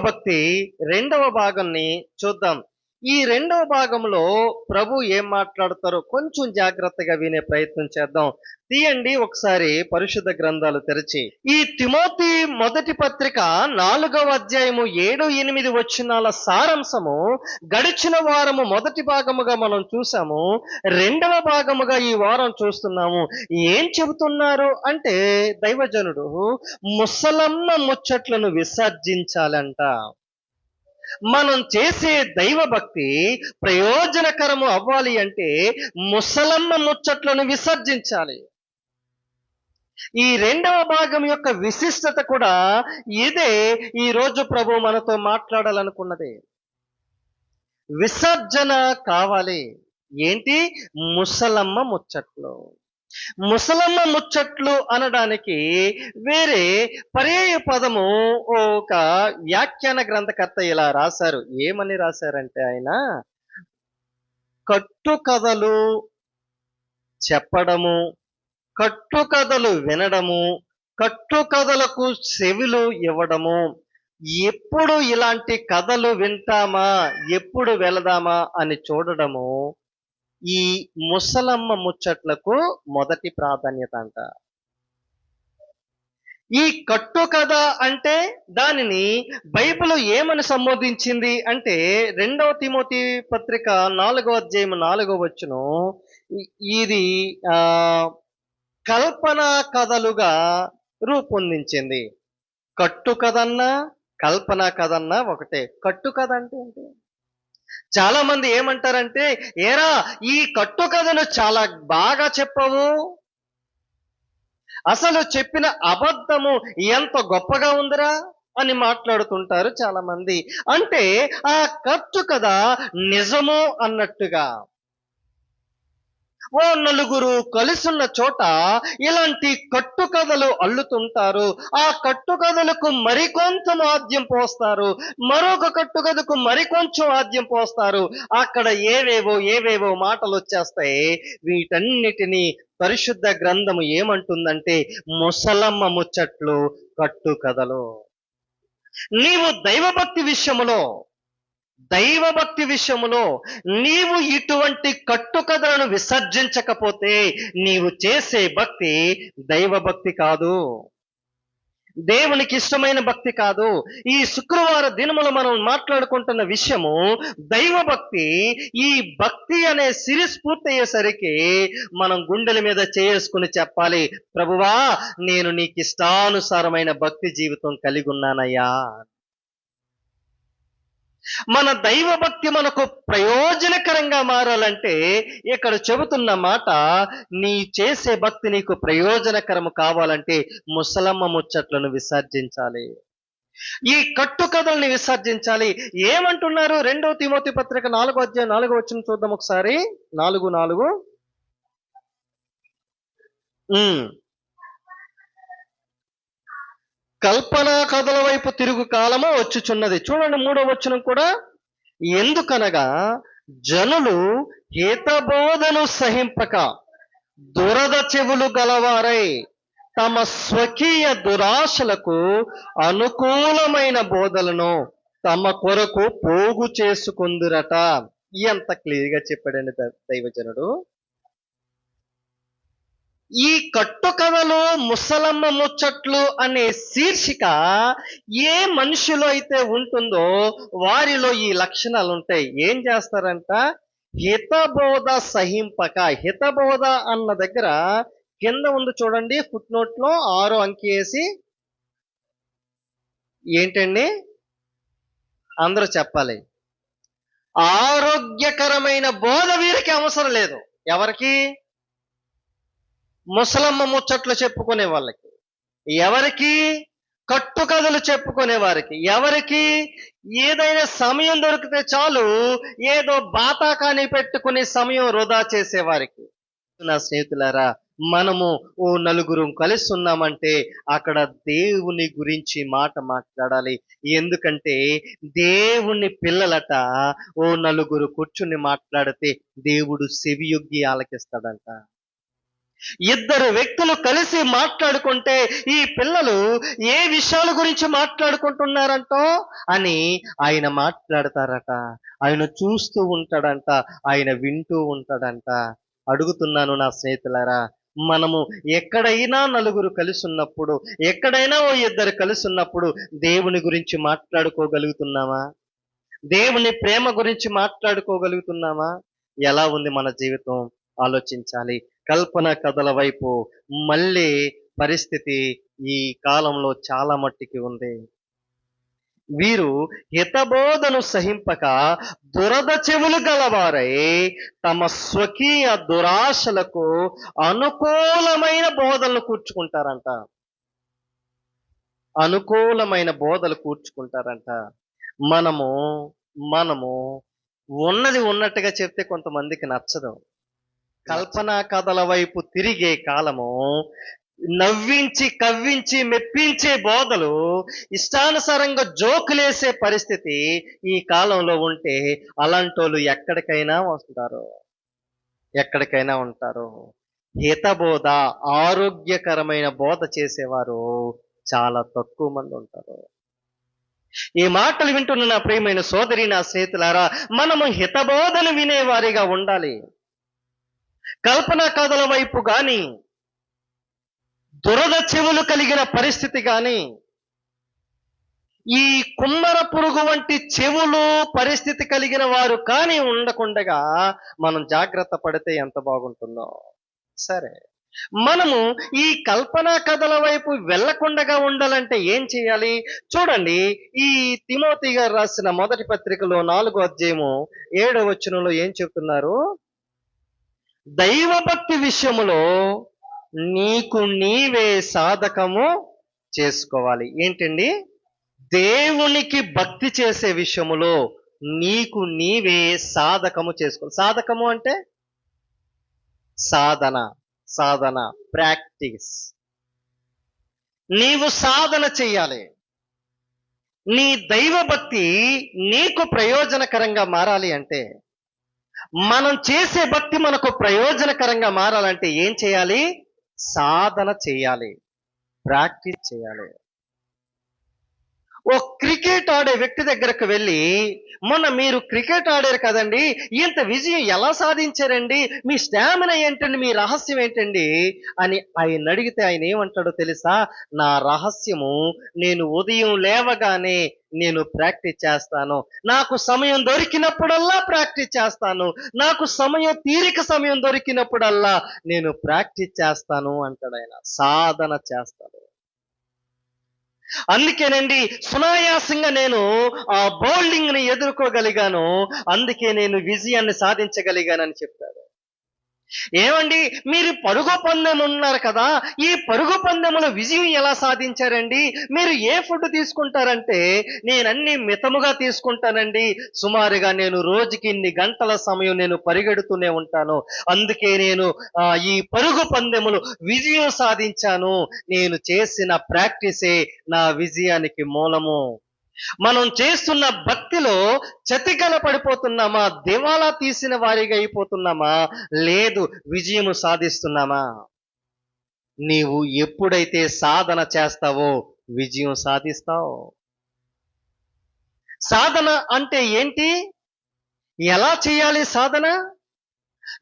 భక్తి రెండవ భాగాన్ని చూద్దాం. ఈ రెండవ భాగంలో ప్రభు ఏం మాట్లాడతారో కొంచెం జాగ్రత్తగా వినే ప్రయత్నం చేద్దాం. తీయండి ఒకసారి పరిశుద్ధ గ్రంథాలు తెరిచి. ఈ తిమోతి మొదటి పత్రిక నాలుగవ అధ్యాయము ఏడు ఎనిమిది వచ్చినాల సారాంశము. గడిచిన వారము మొదటి భాగముగా మనం చూసాము రెండవ భాగముగా ఈ వారం చూస్తున్నాము. ఏం చెబుతున్నారు అంటే దైవజనుడు ముసలమ్మ ముచ్చట్లను విసర్జించాలంట. మనం చేసే దైవ భక్తి ప్రయోజనకరము అవ్వాలి అంటే ముసలమ్మ ముచ్చట్లను విసర్జించాలి. ఈ రెండవ భాగం యొక్క విశిష్టత కూడా ఇదే. ఈ రోజు ప్రభు మనతో మాట్లాడాలనుకున్నది. విసర్జన కావాలి. ఏంటి? ముసలమ్మ ముచ్చట్లు. ముసలమ్మ ముచ్చట్లు అనడానికి వేరే పర్యాయ పదము ఒక వ్యాఖ్యాన గ్రంథకర్త ఇలా రాశారు. ఏమని రాశారంటే ఆయన? కట్టుకథలు చెప్పడము కట్టుకథలు వినడము కట్టుకథలకు చెవిలు ఇవ్వడము. ఎప్పుడు ఇలాంటి కథలు వింటామా? ఎప్పుడు వెళదామా? అని చూడడము ఈ ముసలమ్మ ముచ్చట్లకు మొదటి ప్రాధాన్యత అంట. ఈ కట్టు కథ అంటే దానిని బైబిల్ ఏమని సంబోధించింది అంటే రెండవ తిమోతి పత్రిక నాలుగో అధ్యాయం నాలుగవ వచ్చును ఇది కల్పన కథలుగా రూపొందించింది. కట్టు కథన్నా కల్పన కథన్నా ఒకటే. కట్టు కథ అంటే ఏంటి? చాలా మంది ఏమంటారంటే ఏరా ఈ కట్టు కథను చాలా బాగా చెప్పవు. అసలు చెప్పిన అబద్ధము ఎంత గొప్పగా ఉందిరా? అని మాట్లాడుతుంటారు చాలా మంది అంటే ఆ కట్టు కథ నిజము అన్నట్టుగా. ఓ నలుగురు కలిసున్న చోట ఇలాంటి కట్టుకథలు అల్లుతుంటారు. ఆ కట్టుకథలకు మరికొంచెం ఆద్యం పోస్తారు. మరొక కట్టుకథకు మరికొంచెం ఆద్యం పోస్తారు. అక్కడ ఏవేవో ఏవేవో మాటలు వచ్చేస్తాయి. వీటన్నిటినీ పరిశుద్ధ గ్రంథము ఏమంటుందంటే ముసలమ్మ ముచ్చట్లు కట్టుకథలు. నీవు దైవభక్తి విషయములో దైవభక్తి విషయములో నీవు ఇటువంటి కట్టుకథలను విసర్జించకపోతే నీవు చేసే భక్తి దైవభక్తి కాదు. దేవునికి ఇష్టమైన భక్తి కాదు. ఈ శుక్రవార దినములు మనం మాట్లాడుకుంటున్న విషయము దైవభక్తి. ఈ భక్తి అనే సిరీస్ పూర్తయ్యేసరికి మనం గుండెల మీద చేసుకుని చెప్పాలి ప్రభువా నేను నీకు ఇష్టానుసారమైన భక్తి జీవితం కలిగి ఉన్నానయ్యా. మన దైవభక్తి మనకు ప్రయోజనకరంగా మారాలంటే ఇక్కడ చెబుతున్న మాట నీ చేసే భక్తి నీకు ప్రయోజనకరము కావాలంటే ముసలమ్మ ముచ్చట్లను విసర్జించాలి. ఈ కట్టుకథల్ని విసర్జించాలి. ఏమంటున్నారు రెండవ తిమోతి పత్రిక నాలుగో అధ్యాయం నాలుగో వచ్చిన చూద్దాం ఒకసారి. నాలుగు నాలుగు. కల్పనా కథల వైపు తిరుగు కాలము వచ్చుచున్నది. చూడండి మూడో వచనం కూడా. ఎందుకనగా జనులు హితబోధను సహింపక దురద చెవులు గలవారై తమ స్వకీయ దురాశలకు అనుకూలమైన బోధలను తమ కొరకు పోగు చేసుకుందురట. ఎంత క్లియర్గా చెప్పాడండి దైవజనుడు. ఈ కట్టుకథలు ముసలమ్మ ముచ్చట్లు అనే శీర్షిక ఏ మనిషిలో అయితే ఉంటుందో వారిలో ఈ లక్షణాలు ఉంటాయి ఏం చేస్తారంట? హితబోధ సహింపక హితబోధ అన్న దగ్గర కింద ఉంది చూడండి ఫుట్ నోట్లో ఆరో అంకి వేసి ఏంటండి? అందరూ చెప్పాలి. ఆరోగ్యకరమైన బోధ వీరికి అవసరం లేదు. ఎవరికి? ముసలమ్మ ముచ్చట్లు చెప్పుకునే వాళ్ళకి ఎవరికి కట్టుకథలు చెప్పుకునే వారికి ఎవరికి ఏదైనా సమయం దొరికితే చాలు ఏదో బాతాకాని పెట్టుకునే సమయం వృధా చేసేవారికి నా స్నేహితులారా మనము ఓ నలుగురు కలిసి ఉన్నామంటే అక్కడ దేవుని గురించి మాట మాట్లాడాలి. ఎందుకంటే దేవుని పిల్లలట ఓ నలుగురు కూర్చుని మాట్లాడితే దేవుడు సెవియొగ్గి ఆలకిస్తాడంట. ఇద్దరు వ్యక్తులు కలిసి మాట్లాడుకుంటే ఈ పిల్లలు ఏ విషయాల గురించి మాట్లాడుకుంటున్నారంటో అని ఆయన మాట్లాడతారట. ఆయన చూస్తూ ఉంటాడంట. ఆయన వింటూ ఉంటాడంట. అడుగుతున్నాను నా స్నేహితులారా మనము ఎక్కడైనా నలుగురు కలిసి ఉన్నప్పుడు ఎక్కడైనా ఓ ఇద్దరు కలిసి ఉన్నప్పుడు దేవుని గురించి మాట్లాడుకోగలుగుతున్నామా? దేవుని ప్రేమ గురించి మాట్లాడుకోగలుగుతున్నామా? ఎలా ఉంది మన జీవితం? ఆలోచించాలి. కల్పన కథల వైపు మళ్ళీ పరిస్థితి ఈ కాలంలో చాలా మట్టికి ఉంది. వీరు హితబోధను సహింపక దురద చెవులు గలవారై తమ స్వకీయ దురాశలకు అనుకూలమైన బోధనలు కూర్చుకుంటారంట. అనుకూలమైన బోధలు కూర్చుకుంటారంట. మనము మనము ఉన్నది ఉన్నట్టుగా చెప్తే కొంతమందికి నచ్చదు. కల్పనా కథల వైపు తిరిగే కాలము నవ్వించి కవ్వించి మెప్పించే బోధలు ఇష్టానుసారంగా జోకులేసే పరిస్థితి ఈ కాలంలో ఉంటే అలాంటోళ్ళు ఎక్కడికైనా వస్తారు. ఎక్కడికైనా ఉంటారు. హితబోధ ఆరోగ్యకరమైన బోధ చేసేవారు చాలా తక్కువ మంది ఉంటారు. ఈ మాటలు వింటున్న నా ప్రియమైన సోదరి నా స్నేహితులారా మనము హితబోధను వినేవారిగా ఉండాలి. కల్పన కథల వైపు గాని దురద చెవులు కలిగిన పరిస్థితి గాని ఈ కుమ్మర పురుగు వంటి చెవులు పరిస్థితి కలిగిన వారు కానీ ఉండకుండగా మనం జాగ్రత్త పడితే ఎంత బాగుంటుందో. సరే. మనము ఈ కల్పనా కథల వైపు వెళ్ళకుండగా ఉండాలంటే ఏం చేయాలి? చూడండి ఈ తిమోతి గారు రాసిన మొదటి పత్రికలో నాలుగో అధ్యాయము ఏడో వచనంలో ఏం చెప్తున్నారు దైవభక్తి విషయములో నీకు నీవే సాధకము చేసుకోవాలి. ఏంటండి? దేవునికి భక్తి చేసే విషయములో నీకు నీవే సాధకము చేసుకోవాలి. సాధకము అంటే సాధన సాధన ప్రాక్టీస్. నీవు సాధన చెయ్యాలి నీ దైవభక్తి నీకు ప్రయోజనకరంగా మారాలి అంటే మనం చేసే భక్తి మనకు ప్రయోజనకరంగా మారాలంటే ఏం చేయాలి? సాధన చేయాలి. ప్రాక్టీస్ చేయాలి. ఓ క్రికెట్ ఆడే వ్యక్తి దగ్గరకు వెళ్ళి మొన్న మీరు క్రికెట్ ఆడారు కదండి ఇంత విజయం ఎలా సాధించారండి? మీ స్టామినా ఏంటండి? మీ రహస్యం ఏంటండి? అని ఆయన అడిగితే ఆయన ఏమంటాడో తెలుసా? నా రహస్యము నేను ఉదయం లేవగానే నేను ప్రాక్టీస్ చేస్తాను. నాకు సమయం దొరికినప్పుడల్లా ప్రాక్టీస్ చేస్తాను. నాకు సమయం తీరిక సమయం దొరికినప్పుడల్లా నేను ప్రాక్టీస్ చేస్తాను అంటాడు ఆయన. సాధన చేస్తాడు. అందుకేనండి సునాయాసంగా నేను ఆ బౌలింగ్ని ఎదుర్కోగలిగాను. అందుకే నేను విజయాన్ని సాధించగలిగానని చెప్తాడు ఏమండి? మీరు పరుగు పందెం ఉన్నారు కదా ఈ పరుగు పందెములో విజయం ఎలా సాధించారండి? మీరు ఏ ఫుడ్ తీసుకుంటారంటే నేను అన్ని మితముగా తీసుకుంటానండి. సుమారుగా నేను రోజుకి ఇన్ని గంటల సమయం నేను పరిగెడుతూనే ఉంటాను. అందుకే నేను ఈ పరుగు పందెములు విజయం సాధించాను. నేను చేసిన ప్రాక్టీసే నా విజయానికి మూలము. మనం చేస్తున్న భక్తిలో చతికల పడిపోతున్నామా? దివాలా తీసిన వారిగా అయిపోతున్నామా? లేదు విజయము సాధిస్తున్నామా? నీవు ఎప్పుడైతే సాధన చేస్తావో విజయం సాధిస్తావు. సాధన అంటే ఏంటి? ఎలా చేయాలి సాధన?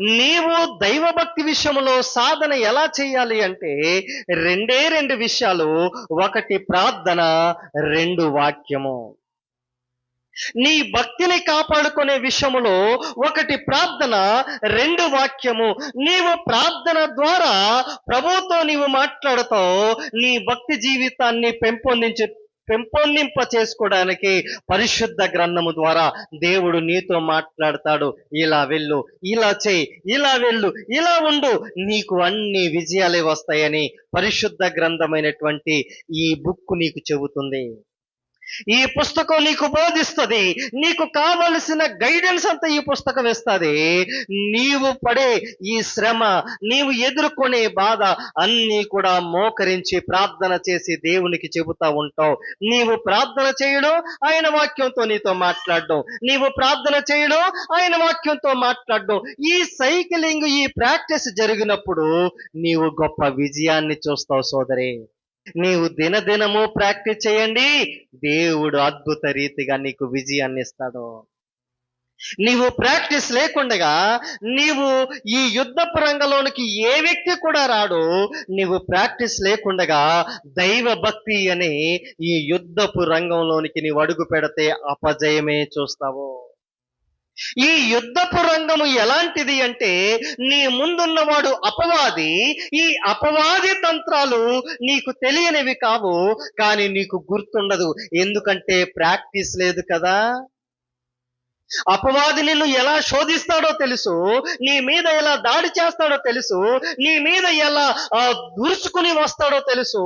నీవు దైవభక్తి విషయంలో సాధన ఎలా చేయాలి అంటే రెండే రెండు విషయాలు. ఒకటి ప్రార్థన రెండు వాక్యము. నీ భక్తిని కాపాడుకునే విషయములో ఒకటి ప్రార్థన రెండు వాక్యము. నీవు ప్రార్థన ద్వారా ప్రభుతో నీవు మాట్లాడుతావు. నీ భక్తి జీవితాన్ని పెంపొందించే పెంపొందింప చేసుకోవడానికి పరిశుద్ధ గ్రంథము ద్వారా దేవుడు నీతో మాట్లాడతాడు. ఇలా వెళ్ళు ఇలా చేయి ఇలా వెళ్ళు ఇలా ఉండు. నీకు అన్ని విజయాలే వస్తాయని పరిశుద్ధ గ్రంథమైనటువంటి ఈ బుక్ నీకు చెబుతుంది. ఈ పుస్తకం నీకు బోధిస్తుంది నీకు కావలసిన గైడెన్స్ అంతా ఈ పుస్తకం ఇస్తుంది. నీవు పడే ఈ శ్రమ నీవు ఎదుర్కొనే బాధ అన్నీ కూడా మోకరించి ప్రార్థన చేసి దేవునికి చెబుతా ఉంటావు. నీవు ప్రార్థన చేయడం ఆయన వాక్యంతో నీతో మాట్లాడడం. నీవు ప్రార్థన చేయడం ఆయన వాక్యంతో మాట్లాడడం. ఈ సైక్లింగ్ ఈ ప్రాక్టీస్ జరిగినప్పుడు నీవు గొప్ప విజయాన్ని చూస్తావు సోదరి. నీవు దినదినము ప్రాక్టీస్ చేయండి. దేవుడు అద్భుత రీతిగా నీకు విజయాన్ని ఇస్తాడు. నీవు ప్రాక్టీస్ లేకుండగా నీవు ఈ యుద్ధపు రంగంలోనికి ఏ వ్యక్తి కూడా రాడు. నీవు ప్రాక్టీస్ లేకుండగా దైవ భక్తి అనే ఈ యుద్ధపు రంగంలోనికి నీవు అడుగు పెడితే అపజయమే చూస్తావు. ఈ యుద్ధపు రంగము ఎలాంటిది అంటే నీ ముందున్నవాడు అపవాది ఈ అపవాది తంత్రాలు నీకు తెలియనివి కావు కానీ నీకు గుర్తుండదు. ఎందుకంటే ప్రాక్టీస్ లేదు కదా. అపవాది నిన్ను ఎలా శోధిస్తాడో తెలుసు నీ మీద ఎలా దాడి చేస్తాడో తెలుసు నీ మీద ఎలా ఆ, దూర్చుకుని వస్తాడో తెలుసు.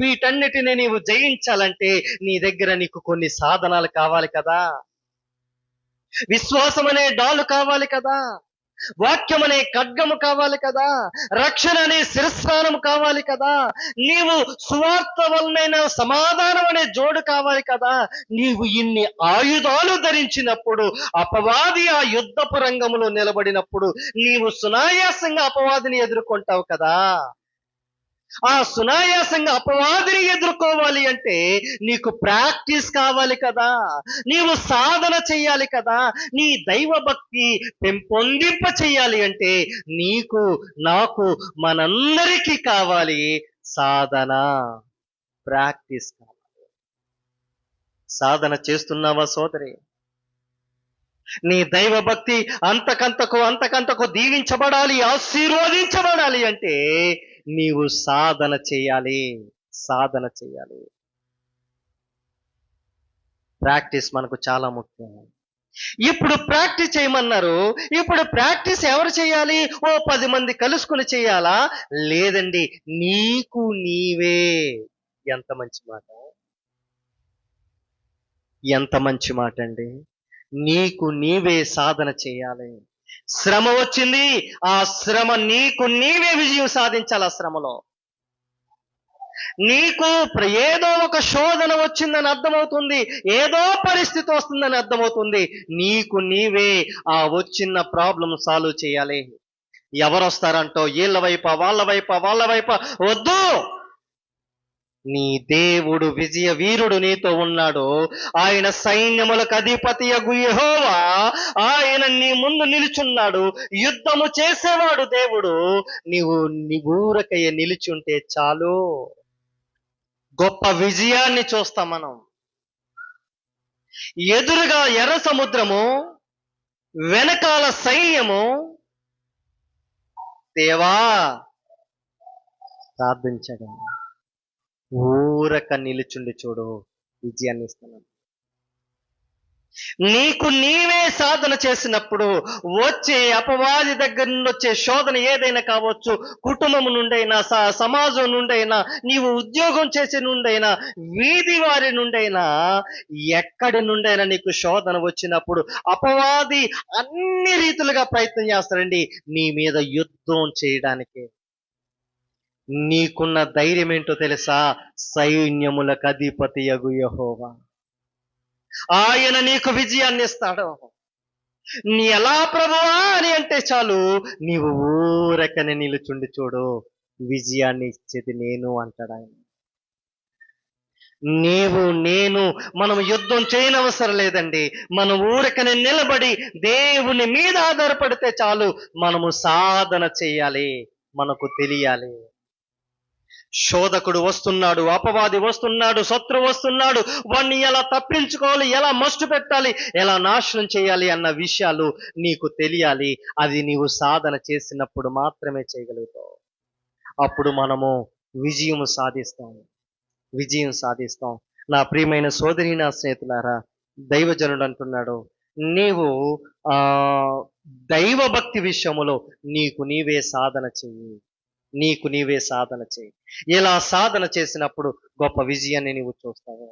వీటన్నిటిని నీవు జయించాలంటే నీ దగ్గర నీకు కొన్ని సాధనాలు కావాలి కదా. విశ్వాసం అనే డాలు కావాలి కదా. వాక్యం అనే ఖడ్గము కావాలి కదా. రక్షణ అనే శిరస్నానం కావాలి కదా. నీవు సువార్త వలనైన సమాధానం అనే జోడు కావాలి కదా. నీవు ఇన్ని ఆయుధాలు ధరించినప్పుడు అపవాది ఆ యుద్ధపు రంగములో నిలబడినప్పుడు నీవు సునాయాసంగా అపవాదిని ఎదుర్కొంటావు కదా. ఆ సునాయాసంగా అపవాదిని ఎదుర్కోవాలి అంటే నీకు ప్రాక్టీస్ కావాలి కదా నీవు సాధన చెయ్యాలి కదా నీ దైవ భక్తి పెంపొందింప చెయ్యాలి అంటే నీకు నాకు మనందరికీ కావాలి సాధన ప్రాక్టీస్ కావాలి. సాధన చేస్తున్నావా సోదరి? నీ దైవ భక్తి అంతకంతకు అంతకంతకు దీవించబడాలి ఆశీర్వదించబడాలి అంటే నీవు సాధన చేయాలి. సాధన చేయాలి. ప్రాక్టీస్ మనకు చాలా ముఖ్యం. ఇప్పుడు ప్రాక్టీస్ చేయమన్నారు. ఇప్పుడు ప్రాక్టీస్ ఎవరు చేయాలి? ఓ పది మంది కలుసుకుని చేయాలా? లేదండి నీకు నీవే. ఎంత మంచి మాట. ఎంత మంచి మాట అండి. నీకు నీవే సాధన చేయాలి. శ్రమ వచ్చింది. ఆ శ్రమ నీకు నీవే విజయం సాధించాలి ఆ శ్రమలో. నీకు ఏదో ఒక శోధన వచ్చిందని అర్థమవుతుంది. ఏదో పరిస్థితి వస్తుందని అర్థమవుతుంది. నీకు నీవే ఆ వచ్చిన ప్రాబ్లం సాల్వ్ చేయాలి. ఎవరు వస్తారంటో వీళ్ళ వైప వాళ్ళ వైప వాళ్ళ వైప? వద్దు! నీ దేవుడు విజయ వీరుడు నీతో ఉన్నాడు. ఆయన సైన్యములకు అధిపతి యహోవా. ఆయన నీ ముందు నిలుచున్నాడు. యుద్ధము చేసేవాడు దేవుడు. నీవు నిగూరకయ్య నిలుచుంటే చాలు. గొప్ప విజయాన్ని చూస్తాం మనం. ఎదురుగా ఎర్ర సముద్రము వెనకాల సైన్యము. దేవా ప్రార్థించడం ఊరక నిలుచుండి చూడు విజయాన్ని ఇస్తున్నాను నీకు నీవే సాధన చేసినప్పుడు వచ్చే అపవాది దగ్గర నుండి వచ్చే శోధన ఏదైనా కావచ్చు కుటుంబం నుండైనా సమాజం నుండైనా నీవు ఉద్యోగం చేసే నుండైనా వీధి వారి నుండైనా ఎక్కడి నుండైనా నీకు శోధన వచ్చినప్పుడు అపవాది అన్ని రీతులుగా ప్రయత్నం చేస్తాడండి. నీ మీద యుద్ధం చేయడానికి. నీకున్న ధైర్యం ఏంటో తెలుసా? సైన్యములకు అధిపతి అగు యహోవా. ఆయన నీకు విజయాన్ని ఇస్తాడు నీ ఎలా ప్రభువా అని అంటే చాలు నీవు ఊరకనే నిలుచుండి చూడు విజయాన్ని ఇచ్చేది నేను అంటాడు ఆయన. నీవు నేను మనం యుద్ధం చేయనవసరం లేదండి. మనం ఊరకనే నిలబడి దేవుని మీద ఆధారపడితే చాలు మనము సాధన చేయాలి మనకు తెలియాలి. శోధకుడు వస్తున్నాడు అపవాది వస్తున్నాడు శత్రు వస్తున్నాడు. వాణ్ణి ఎలా తప్పించుకోవాలి ఎలా మస్టు పెట్టాలి ఎలా నాశనం చేయాలి అన్న విషయాలు నీకు తెలియాలి. అది నీవు సాధన చేసినప్పుడు మాత్రమే చేయగలుగుతావు. అప్పుడు మనము విజయం సాధిస్తాం. విజయం సాధిస్తాం. నా ప్రియమైన సోదరి నా స్నేహితులారా దైవజనుడు అంటున్నాడు నీవు ఆ విషయములో నీకు నీవే సాధన చెయ్యి. నీకు నీవే సాధన చేయి. ఇలా సాధన చేసినప్పుడు గొప్ప విజయాన్ని నీవు చూస్తావు?